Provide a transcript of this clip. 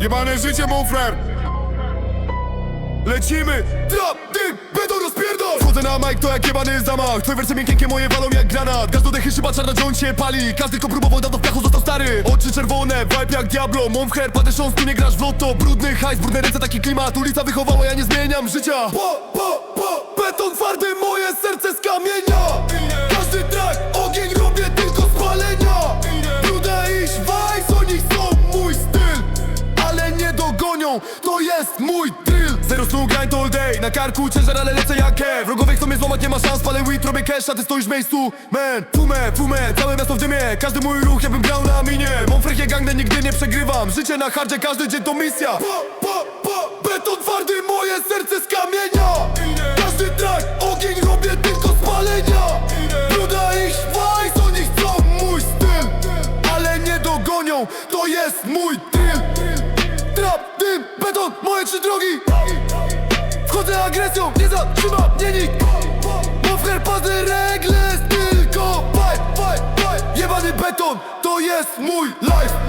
Jebane życie, mon frère. Lecimy! Trap, dyk, beton rozpierdol. Wchodzę na mic, to jak jebany zamach. Twoje wersje miękkie, moje walą jak granat. Gaz do dechy, szyba czarna, joint się pali. Każdy tylko próbował, dawno w piachu został stary. Oczy czerwone, vibe jak Diablo. Mon frère, patrzą, tu nie grasz w lotto Brudny hajs, brudne ręce, taki klimat. Ulica wychowała, ja nie zmieniam życia. Po, po, po, beton twardy, moje serce z kamienia to jest mój drill Zero snu, grind all day, na karku ciężar, ale lecę jak Kev Wrogowie chcą mnie złamać, nie ma szans, palę weed, robię cash, a ty stoisz w miejscu. Man, fumę, fumę, całe miasto w dymie. Każdy mój ruch, jakbym grał na minie. Mam frechie gangnę, nigdy nie przegrywam. Życie na hardzie, każdy dzień to misja. Po, po, po, beton twardy, moje serce z kamienia. Każdy track, ogień robię tylko spalenia Bruda iść, vice, oni chcą mój styl. Ale nie dogonią, to jest mój drill Trap, beton, moje trzy drogi. Wchodzę agresją, nie zatrzyma mnie nikt. Mofher, pady, regles, tylko. Fight Jebany beton, to jest mój life